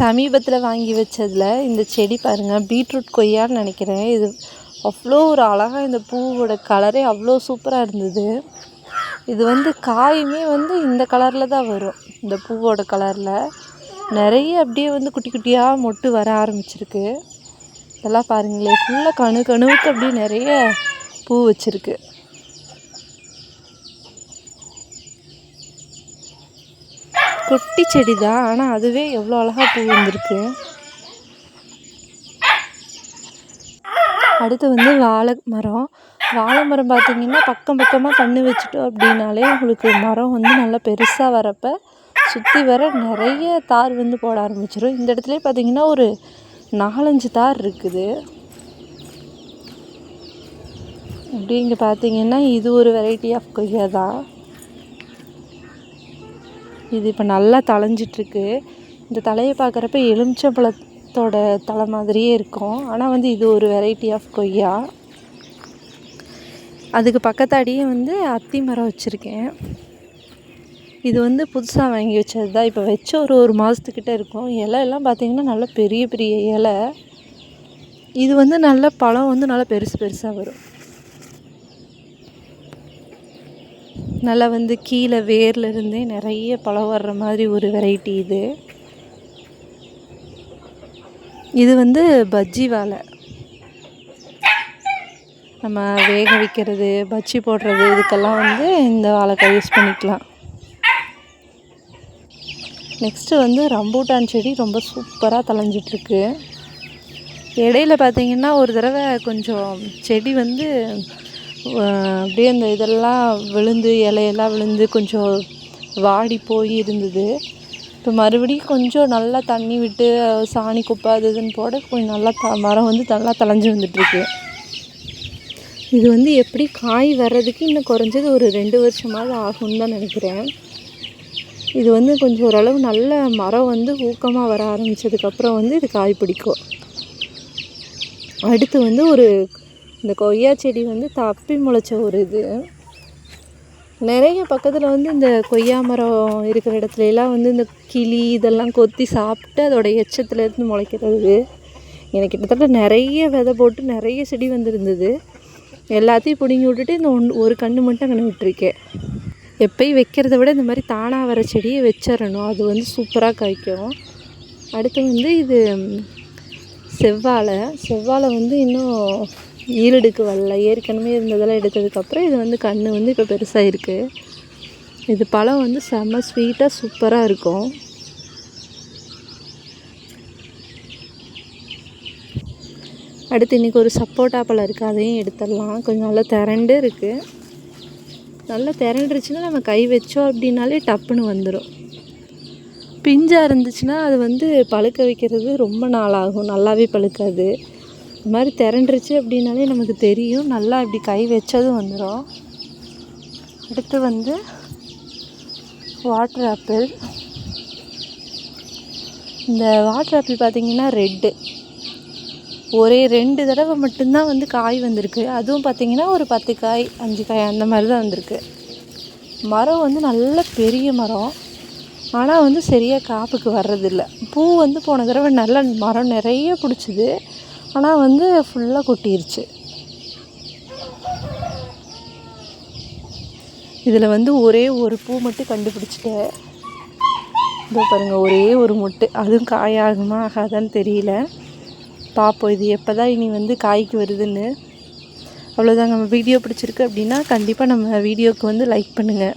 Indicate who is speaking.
Speaker 1: சமீபத்தில் வாங்கி வச்சதில் இந்த செடி பாருங்கள் பீட்ரூட் கொய்யான்னு நினைக்கிறேன். இது அவ்வளோ ஒரு அழகாக இந்த பூவோட கலரே அவ்வளோ சூப்பராக இருந்தது. இது வந்து காயுமே வந்து இந்த கலரில் தான் வரும். இந்த பூவோட கலரில் நிறைய அப்படியே வந்து குட்டி குட்டியாக மொட்டு வர ஆரம்பிச்சிருக்கு. இதெல்லாம் பாருங்களேன் ஃபுல்லாக கணு கணுவுக்கு அப்படியே நிறைய பூ வச்சுருக்கு. குட்டி செடி தான் ஆனால் அதுவே எவ்வளோ அழகாக பூ வந்திருக்கு. அடுத்து வந்து வாழை மரம். வாழை மரம் பார்த்திங்கன்னா பக்கம் பக்கமாக கன்று வச்சுட்டோம் அப்படின்னாலே உங்களுக்கு மரம் வந்து நல்லா பெருசாக வரப்போ சுற்றி வர நிறைய தார் வந்து போட ஆரம்பிச்சிடும் இந்த இடத்துல பார்த்திங்கன்னா ஒரு நாலஞ்சு தார் இருக்குது. அப்படி இங்கே பார்த்தீங்கன்னா இது ஒரு வெரைட்டி ஆஃப் கொய்யா தான் இது இப்போ நல்லா தளைஞ்சிட்ருக்கு இந்த தலையை பார்க்குறப்ப எலுமிச்சம்பழத்தோட தலை மாதிரியே இருக்கும். ஆனால் வந்து இது ஒரு வெரைட்டி ஆஃப் கொய்யா. அதுக்கு பக்கத்தாடியே வந்து அத்தி மரம் வச்சுருக்கேன். இது வந்து புதுசாக வாங்கி வச்சது தான் இப்போ வச்ச ஒரு ஒரு மாதத்துக்கிட்ட இருக்கும். இலை எல்லாம் பார்த்திங்கன்னா நல்லா பெரிய பெரிய இலை. இது வந்து நல்ல பழம் வந்து நல்லா பெருசு பெருசாக வரும். நல்லா வந்து கீழே வேர்ல இருந்தே நிறைய பழம் வர்ற மாதிரி ஒரு வெரைட்டி இது. இது வந்து பஜ்ஜி வாழை. நம்ம வேக வைக்கிறது பஜ்ஜி போடுறது இதுக்கெல்லாம் வந்து இந்த வாழைக்காய் யூஸ் பண்ணிக்கலாம். நெக்ஸ்ட்டு வந்து ரம்பூட்டான் செடி ரொம்ப சூப்பராக தலைஞ்சிட்ருக்கு இடையில பார்த்தீங்கன்னா ஒரு தடவை கொஞ்சம் செடி வந்து அப்படியே அந்த இதெல்லாம் விழுந்து இலையெல்லாம் விழுந்து கொஞ்சம் வாடி போய் இருந்தது. இப்போ மறுபடியும் கொஞ்சம் நல்லா தண்ணி விட்டு சாணி குப்பை அது இதுன்னு போட கொஞ்சம் நல்லா த மரம் வந்து நல்லா தளைஞ்சு வந்துட்டுருக்கு. இது வந்து எப்படி காய் வர்றதுக்கு இன்னும் குறைஞ்சது ஒரு ரெண்டு வருஷமாவது ஆகும்னு தான் நினைக்கிறேன். இது வந்து கொஞ்சம் ஓரளவு நல்ல மரம் வந்து ஊக்கமாக வர ஆரம்பித்ததுக்கப்புறம் வந்து இது காய் பிடிக்கும். அடுத்து வந்து ஒரு இந்த கொய்யா செடி வந்து தப்பி முளைச்ச ஒரு இது. நிறைய பக்கத்தில் வந்து இந்த கொய்யா மரம் இருக்கிற இடத்துலலாம் வந்து இந்த கிளி இதெல்லாம் கொத்தி சாப்பிட்டு அதோட எச்சத்துலேருந்து முளைக்கிறது. எனக்கு கிட்டத்தட்ட நிறைய விதை போட்டு நிறைய செடி வந்திருந்தது. எல்லாத்தையும் பிடுங்கி விட்டுட்டு இந்த ஒன் ஒரு கன்று மட்டும் அங்கே விட்டுருக்கேன் எப்பயும் வைக்கிறத விட இந்த மாதிரி தானாக வர செடியை வச்சிடணும். அது வந்து சூப்பராக காய்க்கும். அடுத்து வந்து இது செவ்வாழை. செவ்வாழை வந்து இன்னும் ஈரடுக்கு வரல. ஏற்கனவே இருந்ததெல்லாம் எடுத்ததுக்கப்புறம் இது வந்து கன்று வந்து இப்போ பெருசாக இருக்குது இது பழம் வந்து செம்ம ஸ்வீட்டாக சூப்பராக இருக்கும். அடுத்து இன்றைக்கி ஒரு சப்போட்டா பழம் இருக்குது அதையும் எடுத்துடலாம். கொஞ்சம் நல்லா திரண்டு இருக்குது நல்லா திரண்டுருச்சுன்னா நம்ம கை வச்சோம் அப்படின்னாலே டப்புன்னு வந்துடும் பிஞ்சாக இருந்துச்சுன்னா அது வந்து பழுக்க வைக்கிறது ரொம்ப நாள் ஆகும் நல்லாவே பழுக்காது. இது மாதிரி திரண்டுருச்சு அப்படின்னாலே நமக்கு தெரியும். நல்லா இப்படி கை வச்சதும் வந்துடும் அடுத்து வந்து வாட்டர் ஆப்பிள் இந்த வாட்டர் ஆப்பிள் பார்த்தீங்கன்னா ரெட்டு ஒரே ரெண்டு தடவை மட்டும்தான் வந்து காய் வந்திருக்கு. அதுவும் பார்த்திங்கன்னா ஒரு பத்து காய் அஞ்சு காய் அந்த மாதிரி தான் வந்திருக்கு. மரம் வந்து நல்ல பெரிய மரம். ஆனால் வந்து சரியாக காப்புக்கு வர்றதில்ல. பூ வந்து போன தடவை நல்ல மரம் நிறைய பிடிச்சிது. ஆனால் வந்து ஃபுல்லாக கொட்டிருச்சு. இதில் வந்து ஒரே ஒரு பூ மட்டும் கண்டுபிடிச்சிட்டேன் இதோ பாருங்கள் ஒரே ஒரு மொட்டு. அதுவும் காயாகுமா ஆகாதான்னு தெரியல. பார்ப்போம் இது எப்போ தான் இனி வந்து காய்க்கு வருதுன்னு. அவ்வளோதாங்க நம்ம வீடியோ பிடிச்சிருக்கு அப்படின்னா கண்டிப்பாக நம்ம வீடியோவுக்கு வந்து லைக் பண்ணுங்கள்